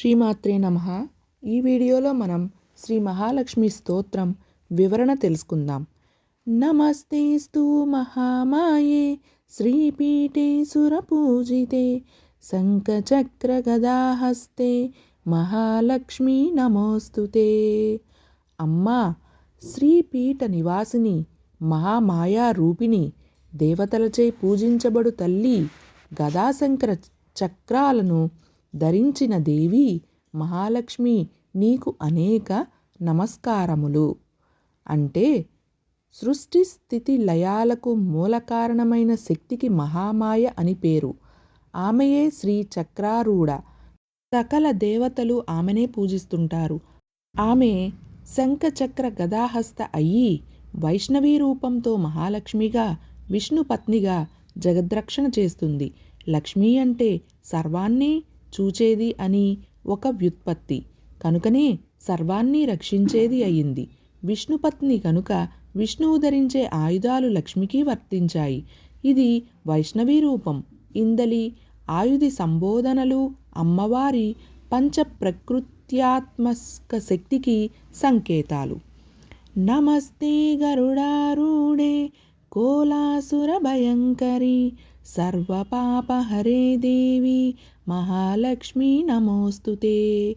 శ్రీమాత్రే నమ. ఈ వీడియోలో మనం శ్రీ మహాలక్ష్మి స్తోత్రం వివరణ తెలుసుకుందాం. నమస్తే స్తూ మహామాయే శ్రీపీఠే సురపూజితే శంఖచక్ర గదాహస్తే మహాలక్ష్మి నమోస్తుతే. అమ్మా శ్రీపీఠ నివాసిని మహామాయా రూపిణి దేవతలచే పూజించబడు తల్లి గదాశంకర చక్రాలను ధరించిన దేవి మహాలక్ష్మి నీకు అనేక నమస్కారములు. అంటే సృష్టి స్థితి లయాలకు మూల కారణమైన శక్తికి మహామాయ అని పేరు. ఆమెయే శ్రీ చక్రారూఢ. సకల దేవతలు ఆమెనే పూజిస్తుంటారు. ఆమె శంఖచక్ర గదాహస్త అయ్యి వైష్ణవీ రూపంతో మహాలక్ష్మిగా విష్ణు పత్నిగా జగద్రక్షణ చేస్తుంది. లక్ష్మి అంటే సర్వాన్ని చూచేది అని ఒక వ్యుత్పత్తి. కనుకనే సర్వాన్ని రక్షించేది అయింది. విష్ణుపత్ని కనుక విష్ణువు ధరించే ఆయుధాలు లక్ష్మికి వర్తించాయి. ఇది వైష్ణవీ రూపం. ఇందలి ఆయుధి సంబోధనలు అమ్మవారి పంచ ప్రకృత్యాత్మక శక్తికి సంకేతాలు. నమస్తే గరుడారూఢే కోలాసుర భయంకరి సర్వపాపహరే దేవి మహాలక్ష్మి నమోస్తుతే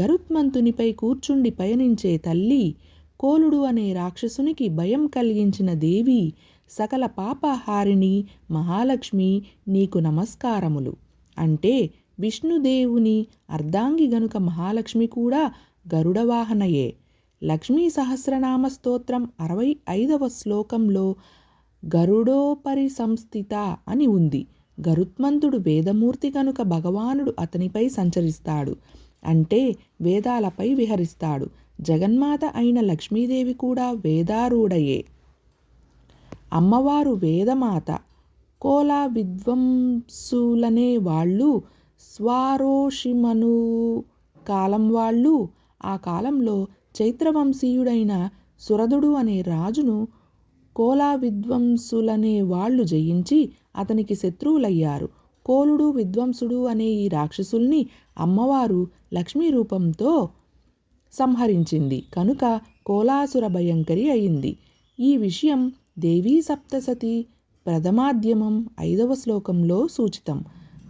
గరుత్మంతునిపై కూర్చుండి పయనించే తల్లి కోలుడు అనే రాక్షసునికి భయం కలిగించిన దేవి సకల పాపహారిణి మహాలక్ష్మి నీకు నమస్కారములు. అంటే విష్ణుదేవుని అర్ధాంగి గనుక మహాలక్ష్మి కూడా గరుడవాహనయే. లక్ష్మీ సహస్రనామ స్తోత్రం అరవై ఐదవ శ్లోకంలో గరుడోపరి సంస్థిత అని ఉంది. గరుత్మంతుడు వేదమూర్తి కనుక భగవానుడు అతనిపై సంచరిస్తాడు అంటే వేదాలపై విహరిస్తాడు. జగన్మాత అయిన లక్ష్మీదేవి కూడా వేదారూఢయే. అమ్మవారు వేదమాత. కోలా విద్వంసులనే వాళ్ళు స్వారోషిమను కాలం వాళ్ళు. ఆ కాలంలో చైత్రవంశీయుడైన సురదుడు అనే రాజును కోలా విద్వంసులనే వాళ్ళు జయించి అతనికి శత్రువులయ్యారు. కోలుడు విద్వంసుడు అనే ఈ రాక్షసుల్ని అమ్మవారు లక్ష్మీ రూపంతో సంహరించింది. కనుక కోలాసుర భయంకరి అయింది. ఈ విషయం దేవీ సప్తసతి ప్రథమాద్యమం ఐదవ శ్లోకంలో సూచితం.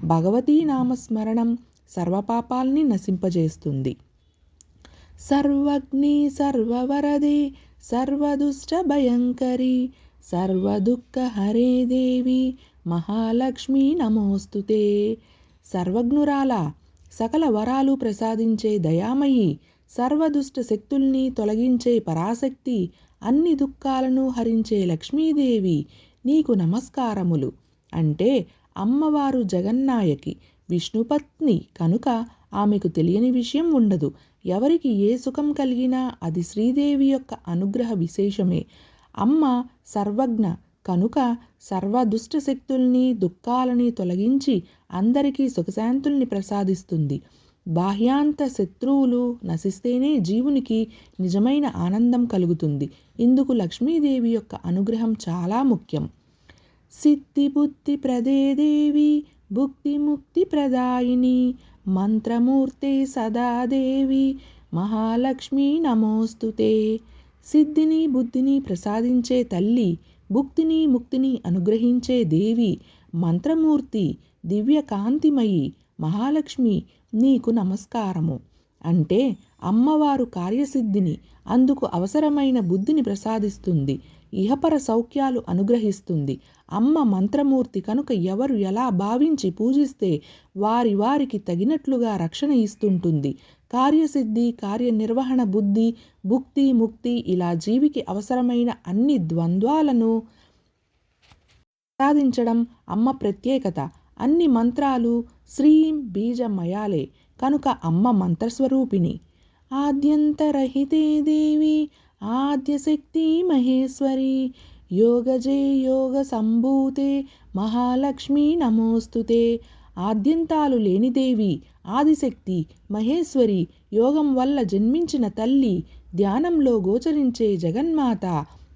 భగవతీ నామస్మరణం సర్వపాపాల్ని నశింపజేస్తుంది. సర్వగ్ని సర్వవరదే సర్వదుష్ట భయంకరి సర్వదుఃఖహరే దేవి మహాలక్ష్మి నమోస్తుతే సర్వజ్ఞురాల సకల వరాలు ప్రసాదించే దయామయి సర్వదుష్ట శక్తుల్ని తొలగించే పరాశక్తి అన్ని దుఃఖాలను హరించే లక్ష్మీదేవి నీకు నమస్కారములు. అంటే అమ్మవారు జగన్నాయకి విష్ణుపత్ని కనుక ఆమెకు తెలియని విషయం ఉండదు. ఎవరికి ఏ సుఖం కలిగినా అది శ్రీదేవి యొక్క అనుగ్రహ విశేషమే. అమ్మ సర్వజ్ఞ కనుక సర్వ దుష్ట శక్తుల్ని దుఃఖాలని తొలగించి అందరికీ సుఖశాంతుల్ని ప్రసాదిస్తుంది. బాహ్యాంత శత్రువులు నశిస్తేనే జీవునికి నిజమైన ఆనందం కలుగుతుంది. ఇందుకు లక్ష్మీదేవి యొక్క అనుగ్రహం చాలా ముఖ్యం. సిద్ధి బుద్ధి ప్రదేదేవి దేవి భుక్తి ముక్తి ప్రదాయిని మంత్రమూర్తే సదాదేవి మహాలక్ష్మి నమోస్తుతే. సిద్ధిని బుద్ధిని ప్రసాదించే తల్లి భుక్తిని ముక్తిని అనుగ్రహించే దేవి మంత్రమూర్తి దివ్యకాంతిమయి మహాలక్ష్మి నీకు నమస్కారము. అంటే అమ్మవారు కార్యసిద్ధిని అందుకు అవసరమైన బుద్ధిని ప్రసాదిస్తుంది ఇహపర సౌఖ్యాలు అనుగ్రహిస్తుంది. అమ్మ మంత్రమూర్తి కనుక ఎవరు ఎలా భావించి పూజిస్తే వారి వారికి తగినట్లుగా రక్షణ ఇస్తుంటుంది. కార్యసిద్ధి కార్యనిర్వహణ బుద్ధి భుక్తి ముక్తి ఇలా జీవికి అవసరమైన అన్ని ద్వంద్వాలను ప్రసాదించడం అమ్మ ప్రత్యేకత. అన్ని మంత్రాలు శ్రీం బీజమయాలే. కనుక అమ్మ మంత్రస్వరూపిణి. ఆద్యంతరహితే దేవి ఆద్యశక్తి మహేశ్వరి. యోగజే యోగ సంభూతే మహాలక్ష్మి నమోస్తుతే. ఆద్యంతాలు లేని దేవి ఆదిశక్తి మహేశ్వరి యోగం వల్ల జన్మించిన తల్లి ధ్యానంలో గోచరించే జగన్మాత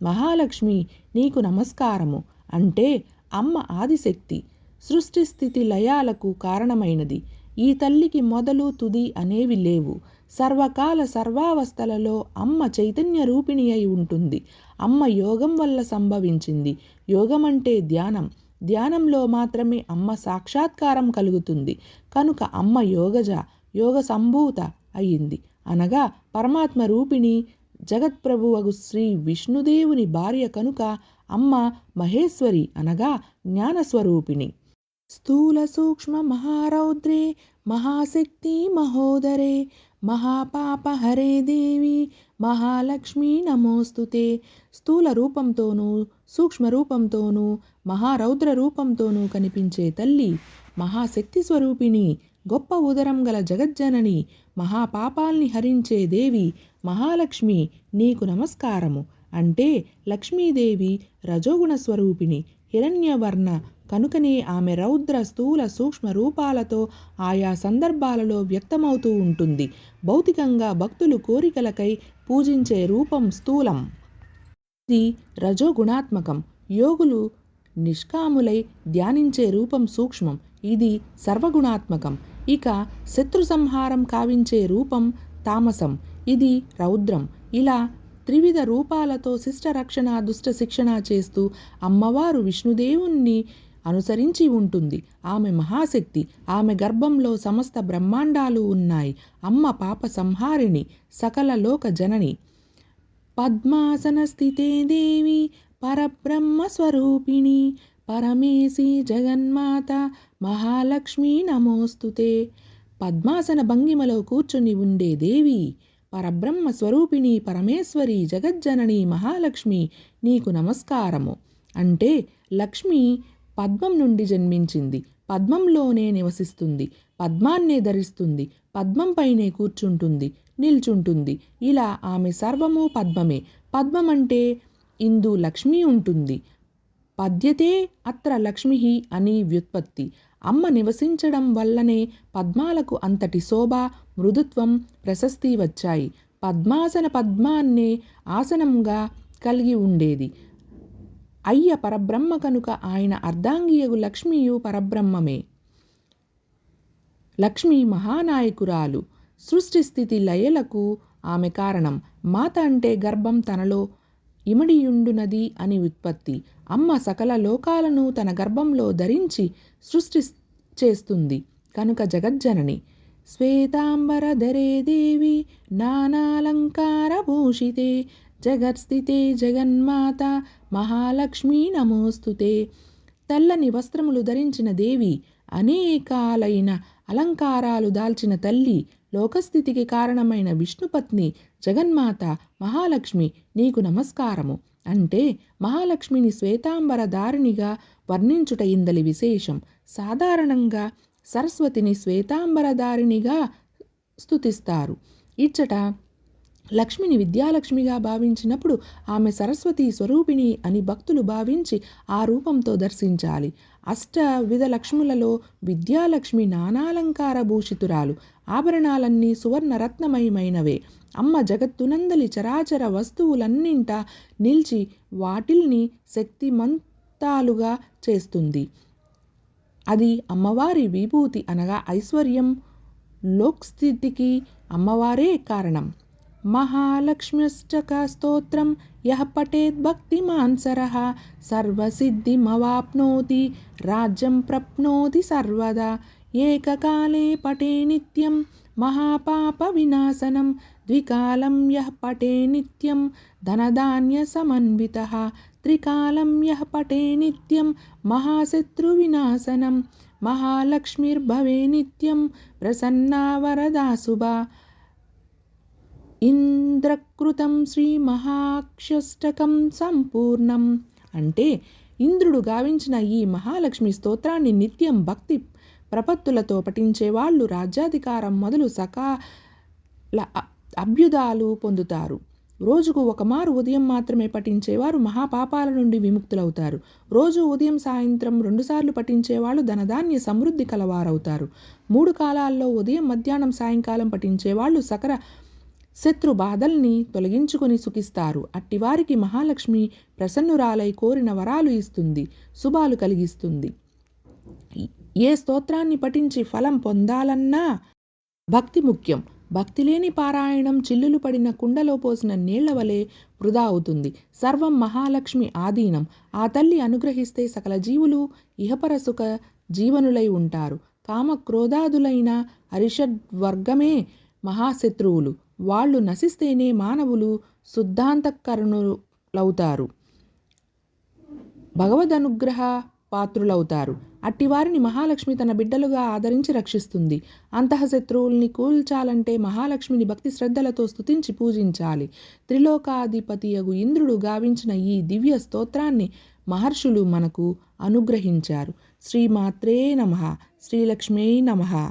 మహాలక్ష్మి నీకు నమస్కారము. అంటే అమ్మ ఆదిశక్తి. సృష్టి స్థితి లయాలకు కారణమైనది. ఈ తల్లికి మొదలు తుది అనేవి లేవు. సర్వకాల సర్వావస్థలలో అమ్మ చైతన్య రూపిణి అయి ఉంటుంది. అమ్మ యోగం వల్ల సంభవించింది. యోగం అంటే ధ్యానం. ధ్యానంలో మాత్రమే అమ్మ సాక్షాత్కారం కలుగుతుంది. కనుక అమ్మ యోగజ యోగ సంభూత అయింది. అనగా పరమాత్మ రూపిణి జగత్ప్రభువగు శ్రీ విష్ణుదేవుని భార్య కనుక అమ్మ మహేశ్వరి అనగా జ్ఞానస్వరూపిణి. స్థూల సూక్ష్మ మహారౌద్రే మహాశక్తి మహోదరే మహాపాపహరే దేవి మహాలక్ష్మి నమోస్తుతే స్థూల రూపంతోనూ సూక్ష్మ రూపంతోనూ మహారౌద్ర రూపంతోనూ కనిపించే తల్లి మహాశక్తి స్వరూపిణి గొప్ప ఉదరం గల జగజ్జనని మహాపాపాల్ని హరించే దేవి మహాలక్ష్మి నీకు నమస్కారము అంటే లక్ష్మీదేవి రజోగుణ స్వరూపిణి హిరణ్యవర్ణ కనుకనే ఆమె రౌద్ర స్థూల సూక్ష్మ రూపాలతో ఆయా సందర్భాలలో వ్యక్తమవుతూ ఉంటుంది. భౌతికంగా భక్తులు కోరికలకై పూజించే రూపం స్థూలం. ఇది రజోగుణాత్మకం. యోగులు నిష్కాములై ధ్యానించే రూపం సూక్ష్మం. ఇది సర్వగుణాత్మకం. ఇక శత్రు సంహారం కావించే రూపం తామసం. ఇది రౌద్రం. ఇలా త్రివిధ రూపాలతో శిష్ట రక్షణ దుష్ట శిక్షణ చేస్తూ అమ్మవారు విష్ణుదేవుణ్ణి అనుసరించి ఉంటుంది. ఆమె మహాశక్తి ఆమె గర్భంలో సమస్త బ్రహ్మాండాలు ఉన్నాయి. అమ్మ పాప సంహారిణి సకల లోక జనని. పద్మాసన స్థితే దేవి పరబ్రహ్మ స్వరూపిణి. పరమేశి జగన్మాత మహాలక్ష్మి నమోస్తుతే. పద్మాసన భంగిమలో కూర్చుని ఉండే దేవి పరబ్రహ్మ స్వరూపిణి పరమేశ్వరి జగజ్జనని మహాలక్ష్మి నీకు నమస్కారము. అంటే లక్ష్మి పద్మం నుండి జన్మించింది. పద్మంలోనే నివసిస్తుంది. పద్మాన్నే ధరిస్తుంది. పద్మంపైనే కూర్చుంటుంది. నిల్చుంటుంది. ఇలా ఆమె సర్వము పద్మమే. పద్మం అంటే ఇందు లక్ష్మి ఉంటుంది. పద్యతే అత్ర లక్ష్మి అని వ్యుత్పత్తి. అమ్మ నివసించడం వల్లనే పద్మాలకు అంతటి శోభ మృదుత్వం ప్రశస్తి వచ్చాయి. పద్మాసన పద్మాన్నే ఆసనంగా కలిగి ఉండేది. అయ్య పరబ్రహ్మ కనుక ఆయన అర్ధాంగియగు లక్ష్మియు పరబ్రహ్మమే. లక్ష్మి మహానాయకురాలు సృష్టి స్థితి లయలకు ఆమె కారణం మాత అంటే గర్భం తనలో ఇమడియుండునది అని ఉత్పత్తి. అమ్మ సకల లోకాలను తన గర్భంలో ధరించి సృష్టి చేస్తుంది. కనుక జగజ్జనని శ్వేతాంబరధరే దేవి నానాలంకారభూషితే జగత్స్థితే జగన్మాత మహాలక్ష్మీ నమోస్తుతే తెల్లని వస్త్రములు ధరించిన దేవి అనేకాలైన అలంకారాలు దాల్చిన తల్లి లోకస్థితికి కారణమైన విష్ణుపత్ని జగన్మాత మహాలక్ష్మి నీకు నమస్కారము. అంటే మహాలక్ష్మిని శ్వేతాంబర దారిణిగా వర్ణించుట ఇందలి విశేషం. సాధారణంగా సరస్వతిని శ్వేతాంబర దారిణిగా స్తుతిస్తారు. ఇచ్చట లక్ష్మిని విద్యాలక్ష్మిగా భావించినప్పుడు ఆమె సరస్వతి స్వరూపిణి అని భక్తులు భావించి ఆ రూపంతో దర్శించాలి. అష్ట విధ లక్ష్ములలో విద్యాలక్ష్మి నానాలంకార భూషితురాలు. ఆభరణాలన్నీ సువర్ణరత్నమయమైనవే. అమ్మ జగత్తునందలి చరాచర వస్తువులన్నింట నిలిచి వాటిల్ని శక్తిమంతాలుగా చేస్తుంది. అది అమ్మవారి విభూతి అనగా ఐశ్వర్యం లోక్స్థితికి అమ్మవారే కారణం. మహాలక్ష్మ్యష్టక స్తోత్రం యహ పఠేత్ భక్తిమాన్ సరః సర్వసిద్ధిమవాప్నోతి రాజ్యం ప్రప్నోతి సర్వదా ఏకకాలే పటే నిత్యం మహాపాప వినాశనం ద్వికాలం యః పటే నిత్యం ధనధాన్య సమన్విత త్రికాలం యః పటే నిత్యం మహాశత్రువినాశనం మహాలక్ష్మిర్భవే నిత్యం ప్రసన్నా వరదా శుభా ఇంద్రకృతం శ్రీ మహాక్షష్టకం సంపూర్ణం. అంటే ఇంద్రుడు గావించిన ఈ మహాలక్ష్మి స్తోత్రాన్ని నిత్యం భక్తి ప్రపత్తులతో పఠించే వాళ్ళు రాజ్యాధికారం మొదలు సకాల అభ్యుదాలు పొందుతారు. రోజుకు ఒకమారు ఉదయం మాత్రమే పఠించేవారు మహాపాపాల నుండి విముక్తులవుతారు. రోజు ఉదయం సాయంత్రం రెండుసార్లు పఠించేవాళ్ళు ధనధాన్య సమృద్ధి కలవారవుతారు. మూడు కాలాల్లో ఉదయం మధ్యాహ్నం సాయంకాలం పఠించేవాళ్ళు సకర శత్రు బాధల్ని తొలగించుకొని సుఖిస్తారు. అట్టివారికి మహాలక్ష్మి ప్రసన్నురాలై కోరిన వరాలు ఇస్తుంది శుభాలు కలిగిస్తుంది. ఏ స్తోత్రాన్ని పఠించి ఫలం పొందాలన్నా భక్తి ముఖ్యం. భక్తి లేని పారాయణం చిల్లులు పడిన కుండలో పోసిన నీళ్ళ వలె వృధా అవుతుంది. సర్వం మహాలక్ష్మి ఆధీనం. ఆ తల్లి అనుగ్రహిస్తే సకల జీవులు ఇహపర సుఖ జీవనులై ఉంటారు. కామ క్రోధాదులైన వర్గమే మహాశత్రువులు. వాళ్ళు నశిస్తేనే మానవులు శుద్ధాంతకరణులవుతారు. భగవద్ అనుగ్రహ పాత్రులవుతారు. అట్టివారిని మహాలక్ష్మి తన బిడ్డలుగా ఆదరించి రక్షిస్తుంది. అంతఃశత్రువుల్ని కూల్చాలంటే మహాలక్ష్మిని భక్తి శ్రద్ధలతో స్తుతించి పూజించాలి. త్రిలోకాధిపతియగు ఇంద్రుడు గావించిన ఈ దివ్య స్తోత్రాన్ని మహర్షులు మనకు అనుగ్రహించారు. శ్రీమాత్రే నమ. శ్రీలక్ష్మీ నమ.